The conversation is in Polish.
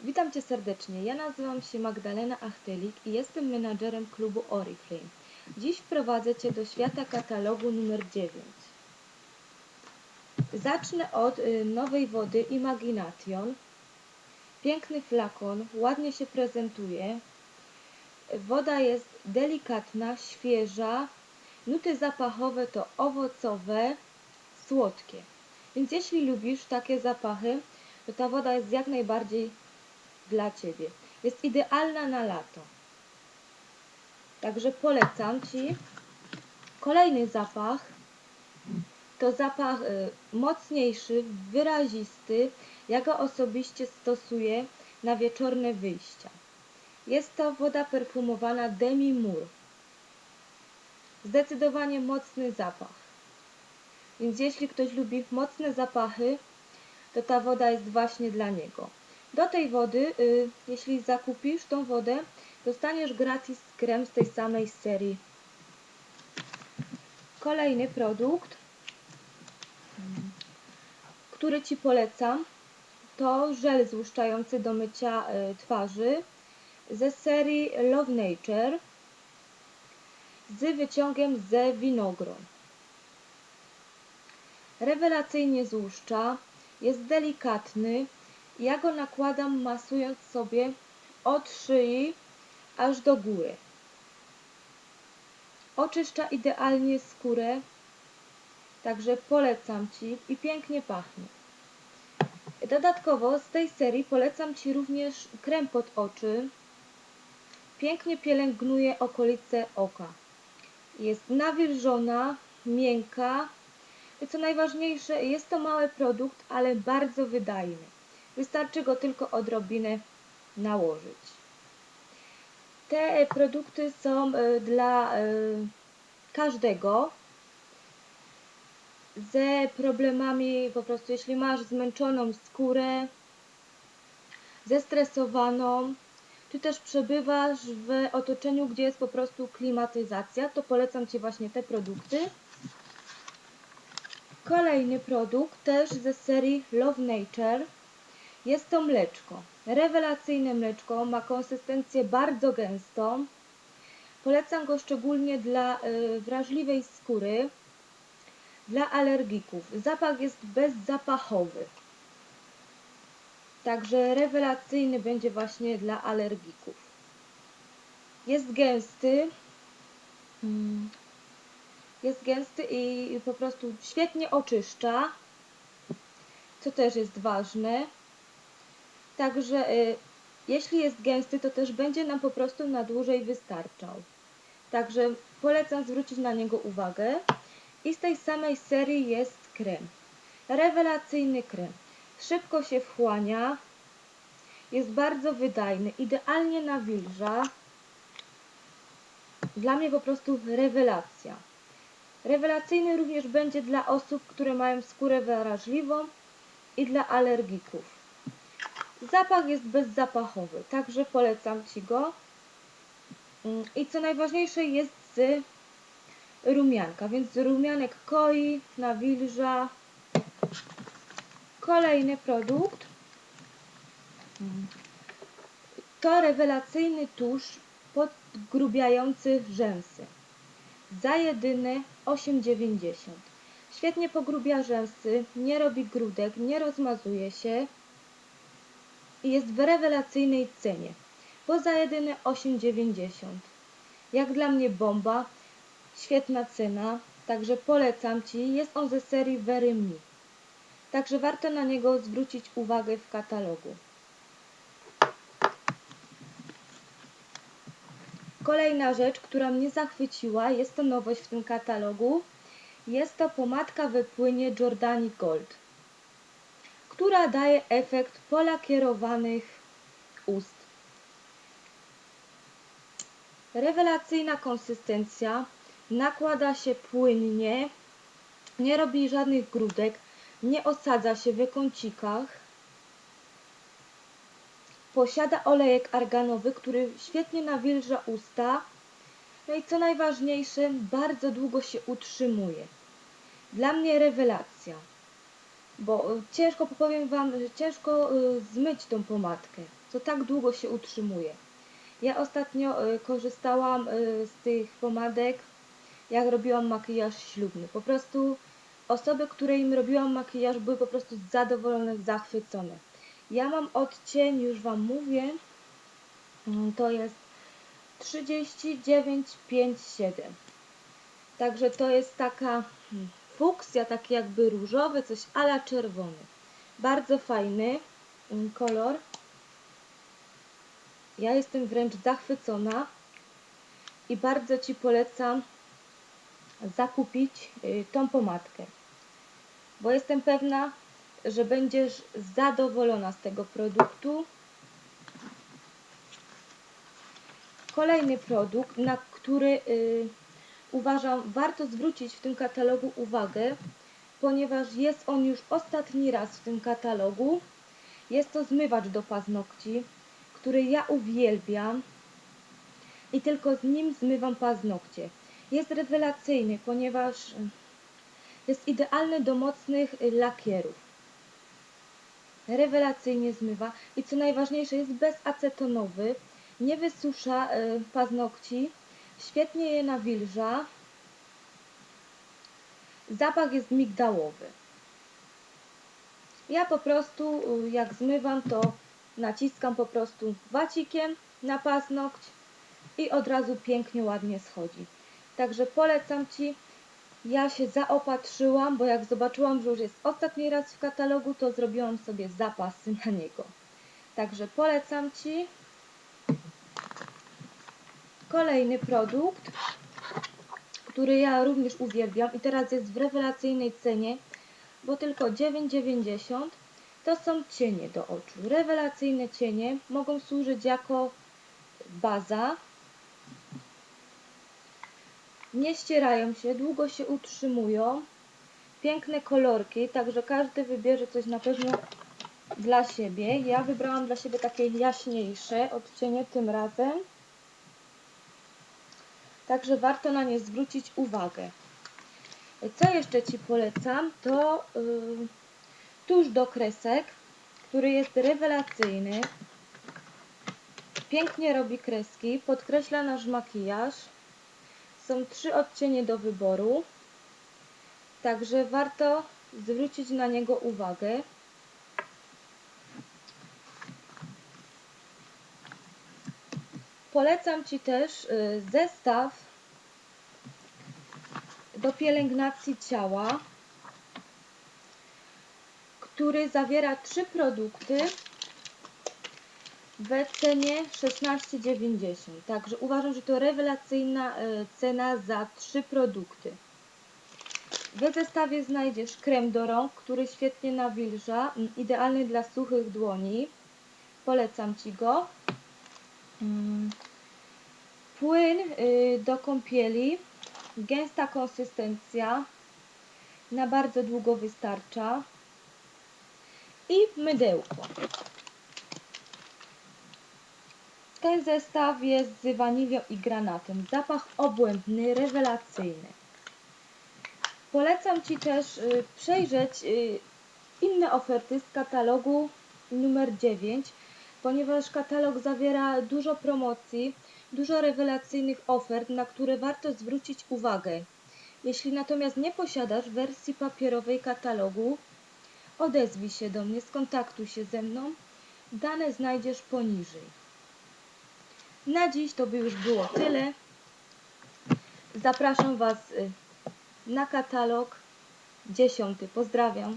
Witam Cię serdecznie. Ja nazywam się Magdalena Achtylik i jestem menadżerem klubu Oriflame. Dziś wprowadzę Cię do świata katalogu numer 9. Zacznę od y, nowej wody Imagination. Piękny flakon, ładnie się prezentuje. Woda jest delikatna, świeża. Nuty zapachowe to owocowe, słodkie. Więc jeśli lubisz takie zapachy, to ta woda jest jak najbardziej dla Ciebie. Jest idealna na lato. Także polecam Ci. Kolejny zapach to zapach y, mocniejszy, wyrazisty. Ja go osobiście stosuję na wieczorne wyjścia. Jest to woda perfumowana Demi Moore. Zdecydowanie mocny zapach. Więc jeśli ktoś lubi mocne zapachy, to ta woda jest właśnie dla niego. Do tej wody, y, jeśli zakupisz tą wodę, dostaniesz gratis krem z tej samej serii. Kolejny produkt, który Ci polecam, to żel złuszczający do mycia y, twarzy ze serii Love Nature z wyciągiem ze winogron. Rewelacyjnie złuszcza, jest delikatny. Ja go nakładam masując sobie od szyi aż do góry. Oczyszcza idealnie skórę, także polecam Ci i pięknie pachnie. Dodatkowo z tej serii polecam Ci również krem pod oczy. Pięknie pielęgnuje okolice oka. Jest nawilżona, miękka, i co najważniejsze, jest to mały produkt, ale bardzo wydajny. Wystarczy go tylko odrobinę nałożyć. Te produkty są e, dla e, każdego ze problemami, po prostu jeśli masz zmęczoną skórę, zestresowaną, czy też przebywasz w otoczeniu, gdzie jest po prostu klimatyzacja, to polecam Ci właśnie te produkty. Kolejny produkt, też ze serii Love Nature. Jest to mleczko. Rewelacyjne mleczko, ma konsystencję bardzo gęstą. Polecam go szczególnie dla y, wrażliwej skóry, dla alergików. Zapach jest bezzapachowy. Także rewelacyjny będzie właśnie dla alergików. Jest gęsty. Hmm jest gęsty i po prostu świetnie oczyszcza, co też jest ważne. Także y, jeśli jest gęsty, to też będzie nam po prostu na dłużej wystarczał. Także polecam zwrócić na niego uwagę. I z tej samej serii jest krem. Rewelacyjny krem. Szybko się wchłania. Jest bardzo wydajny. Idealnie nawilża. Dla mnie po prostu rewelacja. Rewelacyjny również będzie dla osób, które mają skórę wrażliwą i dla alergików. Zapach jest bezzapachowy, także polecam Ci go. Mm, I co najważniejsze jest z rumianka, więc rumianek koi, nawilża. Kolejny produkt mm, to rewelacyjny tusz podgrubiający rzęsy za jedyne 8,90. Świetnie pogrubia rzęsy, nie robi grudek, nie rozmazuje się i jest w rewelacyjnej cenie, bo za jedyne 8,90. Jak dla mnie bomba, świetna cena, także polecam Ci, jest on ze serii Very Me. Także warto na niego zwrócić uwagę w katalogu. Kolejna rzecz, która mnie zachwyciła, jest to nowość w tym katalogu. Jest to pomadka we płynie Jordani Gold, która daje efekt polakierowanych ust. Rewelacyjna konsystencja, nakłada się płynnie, nie robi żadnych grudek, nie osadza się w kącikach Posiada olejek arganowy, który świetnie nawilża usta. No i co najważniejsze, bardzo długo się utrzymuje. Dla mnie rewelacja. Bo y, ciężko, powiem Wam, że ciężko y, zmyć tą pomadkę, co tak długo się utrzymuje. Ja ostatnio y, korzystałam z tych pomadek, jak robiłam makijaż ślubny. Po prostu osoby, które im robiłam makijaż, były po prostu zadowolone, zachwycone. Ja mam odcień, już Wam mówię, mm, to jest 3957. Także to jest taka hmm, fuksja, taki jakby różowy, coś ala czerwony. Bardzo fajny mm, kolor. Ja jestem wręcz zachwycona i bardzo Ci polecam zakupić y, tą pomadkę, bo jestem pewna, że będziesz zadowolona z tego produktu. Kolejny produkt, na który y, uważam warto zwrócić w tym katalogu uwagę, ponieważ jest on już ostatni raz w tym katalogu. Jest to zmywacz do paznokci, który ja uwielbiam i tylko z nim zmywam paznokcie. Jest rewelacyjny, ponieważ jest idealny do mocnych lakierów. Rewelacyjnie zmywa i co najważniejsze jest bezacetonowy, nie wysusza y, paznokci, świetnie je nawilża. Zapach jest migdałowy. Ja po prostu y, jak zmywam to naciskam po prostu wacikiem na paznokć i od razu pięknie, ładnie schodzi. Także polecam Ci. Ja się zaopatrzyłam, bo jak zobaczyłam, że już jest ostatni raz w katalogu, to zrobiłam sobie zapasy na niego. Także polecam Ci. Kolejny produkt, który ja również uwielbiam i teraz jest w rewelacyjnej cenie, bo tylko 9,90 to są cienie do oczu. Rewelacyjne cienie mogą służyć jako baza nie ścierają się, długo się utrzymują. Piękne kolorki, także każdy wybierze coś na pewno dla siebie. Ja wybrałam dla siebie takie jaśniejsze odcienie tym razem. Także warto na nie zwrócić uwagę. Co jeszcze Ci polecam, to yy, do kresek, który jest rewelacyjny. Pięknie robi kreski, podkreśla nasz makijaż. Są trzy odcienie do wyboru, także warto zwrócić na niego uwagę. Polecam Ci też y, zestaw do pielęgnacji ciała, który zawiera trzy produkty w cenie 16,90. Także uważam, że to rewelacyjna e, cena za trzy produkty. W zestawie znajdziesz krem do rąk, który świetnie nawilża, idealny dla suchych dłoni. Polecam Ci go. Mm. Płyn y, do kąpieli, gęsta konsystencja, na bardzo długo wystarcza. I mydełko. Ten zestaw jest z wanilią i granatem. Zapach obłędny, rewelacyjny. Polecam Ci też y, przejrzeć y, inne oferty z katalogu numer 9, ponieważ katalog zawiera dużo promocji, dużo rewelacyjnych ofert, na które warto zwrócić uwagę. Jeśli natomiast nie posiadasz wersji papierowej katalogu, odezwij się do mnie, skontaktuj się ze mną. Dane znajdziesz poniżej. Na dziś to by już było tyle. Zapraszam Was y, na katalog dziesiąty. Pozdrawiam.